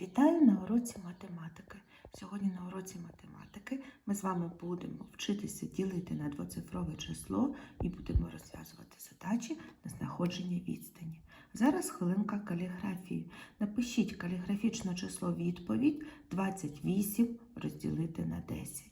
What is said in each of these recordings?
Вітаю на уроці математики. Сьогодні на уроці математики ми з вами будемо вчитися ділити на двоцифрове число і будемо розв'язувати задачі на знаходження відстані. Зараз хвилинка каліграфії. Напишіть каліграфічне число відповідь 28 розділити на 10.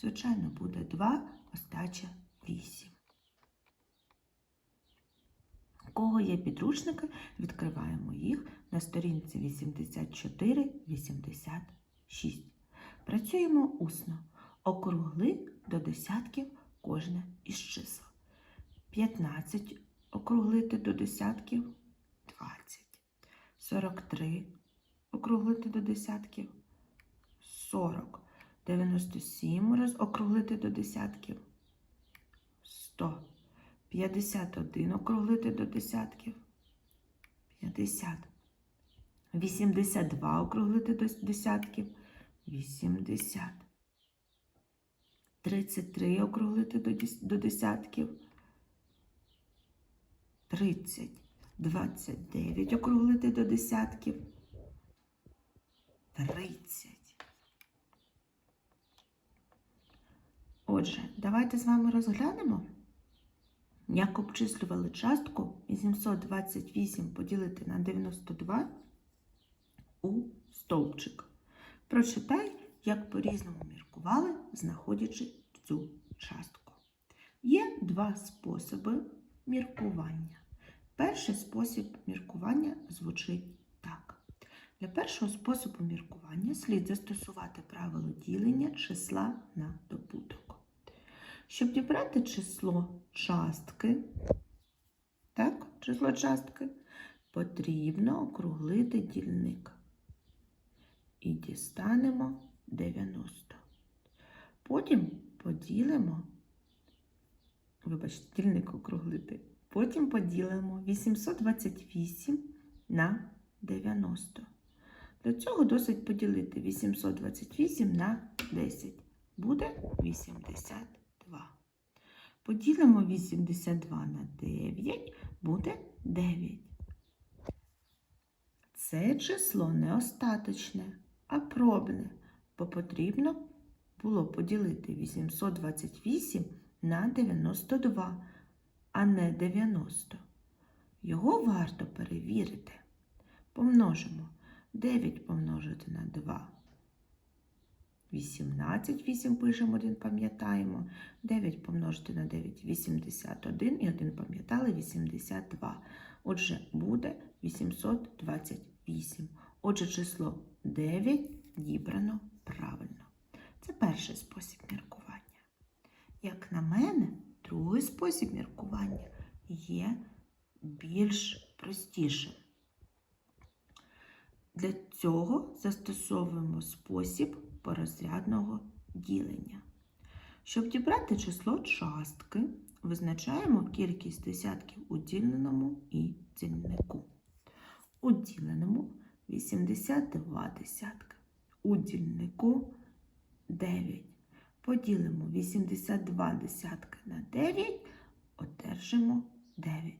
Звичайно, буде 2, остача 8. У кого є підручники, відкриваємо їх на сторінці 84-86. Працюємо усно. Округли до десятків кожне із чисел. 15 округлити до десятків 20. 43 округлити до десятків 40. 97 роз округлити до десятків 100. 51 округлити до десятків. 50. 82 округлити до десятків. 80. 33 округлити до десятків. 30. 29 округлити до десятків. 30. Отже, давайте з вами розглянемо. Як обчислювали частку 828 поділити на 92 у стовпчик. Прочитай, як по-різному міркували, знаходячи цю частку. Є два способи міркування. Перший спосіб міркування звучить так. Для першого способу міркування слід застосувати правило ділення числа на добуток. Щоб дібрати число частки, так, число частки, потрібно округлити дільник. І дістанемо 90. Потім поділимо, вибачте, дільник округлити. Потім поділимо 828 на 90. Для цього досить поділити 828 на 10. Буде 80. 2. Поділимо 82 на 9, буде 9. Це число не остаточне, а пробне, бо потрібно було поділити 828 на 92, а не 90. Його варто перевірити. Помножимо 9 помножити на 2. 18, 8 пишемо, 1 пам'ятаємо. 9 помножити на 9 81 і 1 пам'ятали 82. Отже, буде 828. Отже, число 9 дібрано правильно. Це перший спосіб міркування. Як на мене, другий спосіб міркування є більш простішим. Для цього застосовуємо спосіб порозрядного ділення. Щоб дібрати число частки, визначаємо кількість десятків у діленому і дільнику. У діленому 82 десятки, у дільнику 9. Поділимо 82 десятки на 9, одержимо 9.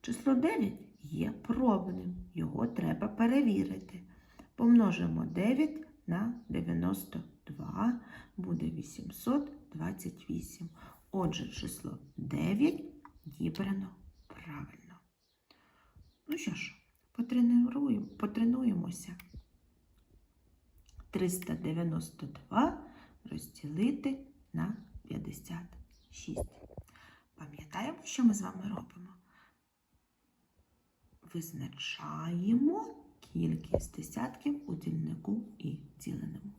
Число 9 є пробним, його треба перевірити. Помножимо 9 на 92 буде 828. Отже, число 9 дібрано правильно. Ну що ж, потренуємо, потренуємося. 392 розділити на 56. Пам'ятаємо, що ми з вами робимо? Визначаємо кількість десятків у дільнику і діленому.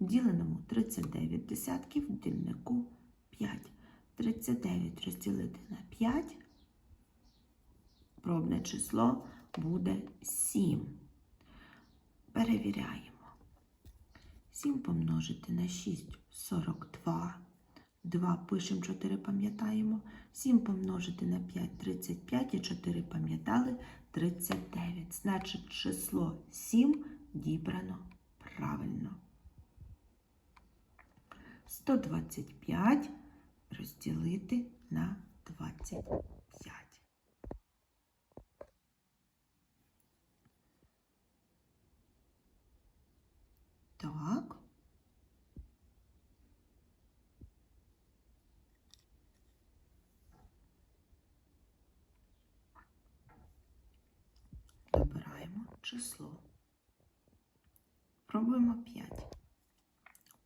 В діленому 39 десятків, в дільнику 5. 39 розділити на 5. Пробне число буде 7. Перевіряємо. 7 помножити на 6 42. 2 пишемо 4 пам'ятаємо. 7 помножити на 5 35 і 4 пам'ятали 39. Значить, число 7 дібрано правильно. 125 розділити на 25. Знаходимо число. Пробуємо 5.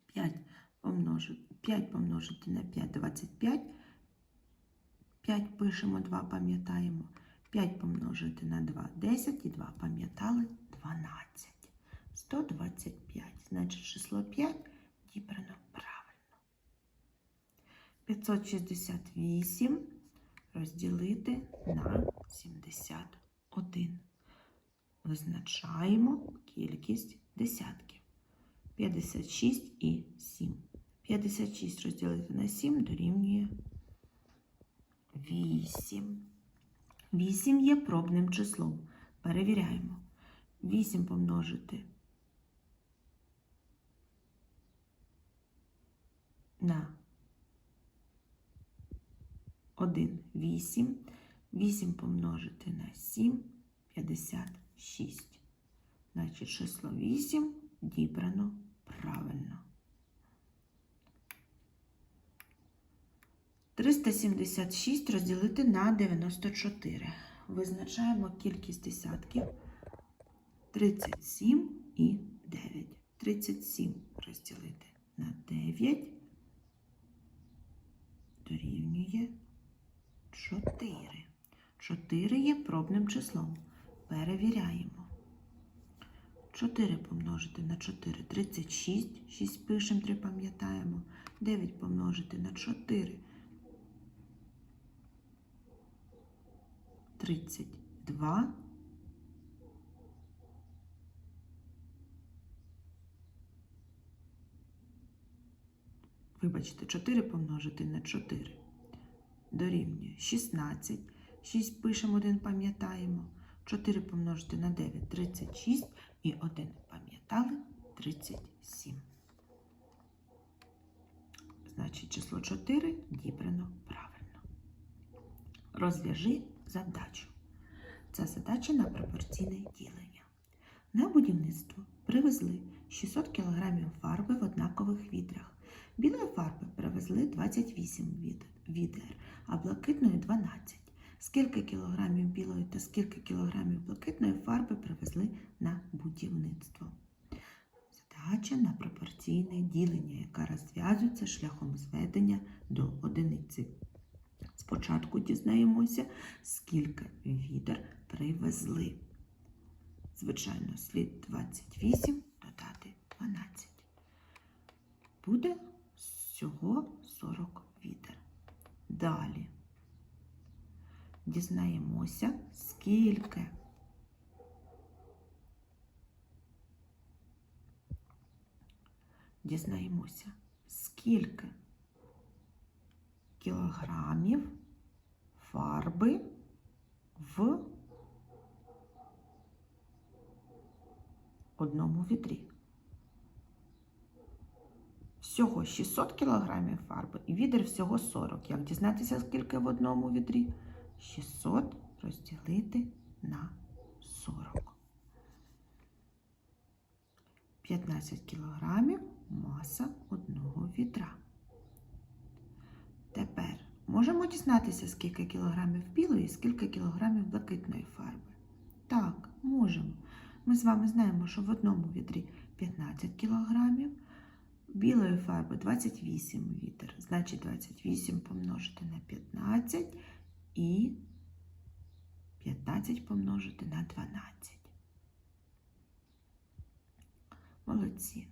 5 помножити, 5 помножити на 5 25. 5 пишемо, 2 пам'ятаємо. 5 помножити на 2 10 і 2 пам'ятали 12. 125. Значить число 5 дібрано правильно. 568 розділити на 71. Визначаємо кількість десятків. 56 і 7. 56 розділити на 7 дорівнює 8. 8 є пробним числом. Перевіряємо. 8 помножити на 1 8. 8 помножити на 7 56. Значить, число 8 дібрано правильно. 376 розділити на 94. Визначаємо кількість десятків 37 і 9. 37 розділити на 9 дорівнює 4. 4 є пробним числом. Перевіряємо. 4 помножити на 4 36. 6 пишемо, 3 пам'ятаємо. 9 помножити на 4 32. Вибачте, 4 помножити на 4 дорівнює 16. 6 пишемо, 1 пам'ятаємо. 4 помножити на 9 36 і 1 пам'ятали 37. Значить, число 4 дібрано правильно. Розв'яжи задачу. Це задача на пропорційне ділення. На будівництво привезли 600 кг фарби в однакових відрах. Білої фарби привезли 28 відер, а блакитної 12. Скільки кілограмів білої та скільки кілограмів блакитної фарби привезли на будівництво? Задача на пропорційне ділення, яка розв'язується шляхом зведення до одиниці. Спочатку дізнаємося, скільки відер привезли. Звичайно, слід 28 додати 12. Буде всього 40 відер. Далі дізнаємося, скільки дізнаємося, скільки кілограмів фарби в одному відрі. Всього 600 кілограмів фарби і відер всього 40. Як дізнатися, скільки в одному відрі? 600 розділити на 40. 15 кілограмів маса одного відра. Тепер можемо дізнатися, скільки кілограмів білої і скільки кілограмів блакитної фарби. Так, можемо. Ми з вами знаємо, що в одному відрі 15 кілограмів, білої фарби 28 вітер. Значить 28 помножити на 15 і 15 помножити на 12. Молодці.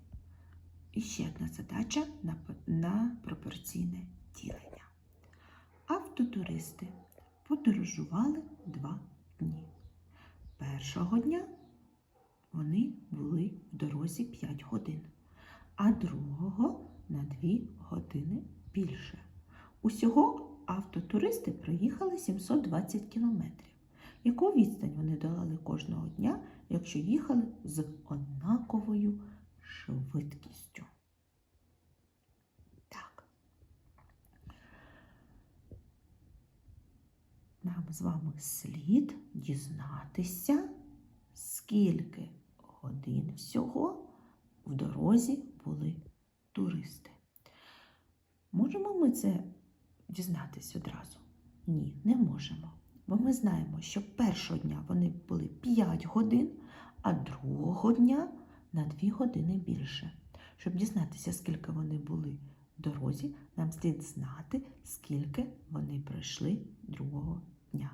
І ще одна задача на, на пропорційне ділення. Автотуристи подорожували два дні. Першого дня вони були в дорозі 5 годин, а другого на 2 години більше. Усього автотуристи проїхали 720 кілометрів. Яку відстань вони долали кожного дня, якщо їхали з однаковою швидкістю? Так. Нам з вами слід дізнатися, скільки годин всього в дорозі були туристи. Можемо ми це дізнатись одразу? Ні, не можемо. Бо ми знаємо, що першого дня вони були 5 годин, а другого дня на 2 години більше. Щоб дізнатися, скільки вони були в дорозі, нам слід знати, скільки вони пройшли другого дня.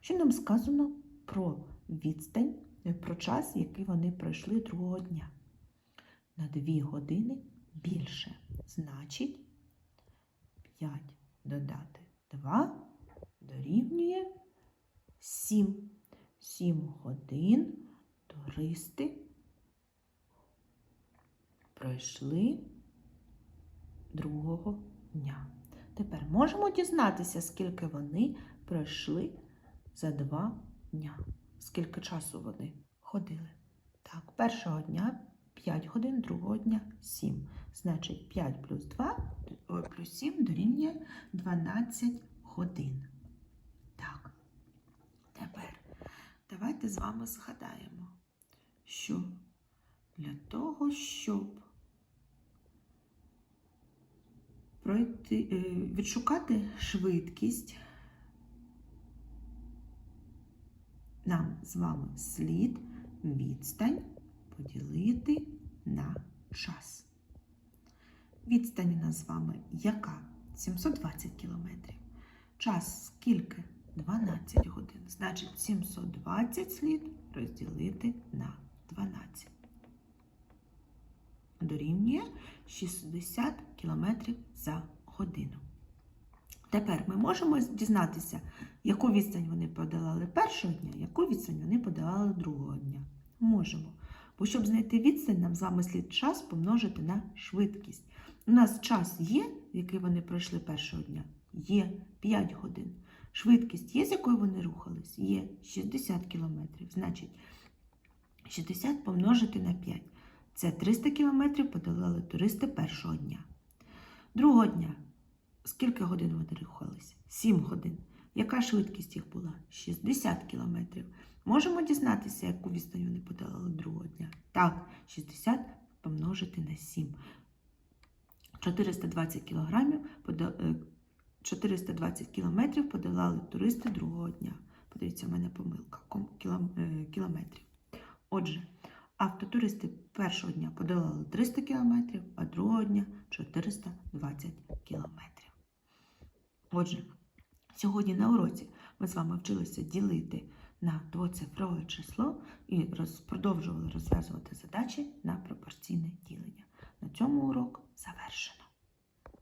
Що нам сказано про відстань, про час, який вони пройшли другого дня? На 2 години більше. Значить, 5 додати 2 дорівнює 7. 7 годин туристи пройшли другого дня. Тепер можемо дізнатися, скільки вони пройшли за два дня. Скільки часу вони ходили. Так, першого дня 5 годин, другого дня 7. Значить, 5 плюс 2 ой, плюс 7 дорівнює 12 годин. Так, тепер давайте з вами згадаємо, що для того, щоб пройти, е, відшукати швидкість, нам з вами слід відстань поділити на час. Відстань у нас з вами яка? 720 кілометрів. Час скільки? 12 годин. Значить, 720 слід розділити на 12. Дорівнює 60 кілометрів за годину. Тепер ми можемо дізнатися, яку відстань вони подолали першого дня, яку відстань вони подолали другого дня. Можемо. Бо щоб знайти відстань, нам з час помножити на швидкість. У нас час є, який вони пройшли першого дня? Є 5 годин. Швидкість є, з якою вони рухались? Є 60 км. Значить, 60 помножити на 5. Це 300 км подолали туристи першого дня. Другого дня. Скільки годин вони рухались? 7 годин. Яка швидкість їх була? 60 км. Можемо дізнатися, яку відстань вони подолали другого дня? Так, 60 помножити на 7. 420 кілограмів е, 420 кілометрів подолали туристи другого дня. Подивіться, у мене помилка е, кілометрів. Отже, автотуристи першого дня подолали 300 кілометрів, а другого дня 420 кілометрів. Отже, сьогодні на уроці ми з вами вчилися ділити на двоцифрове число і продовжували розв'язувати задачі на пропорційне ділення. На цьому урок завершено.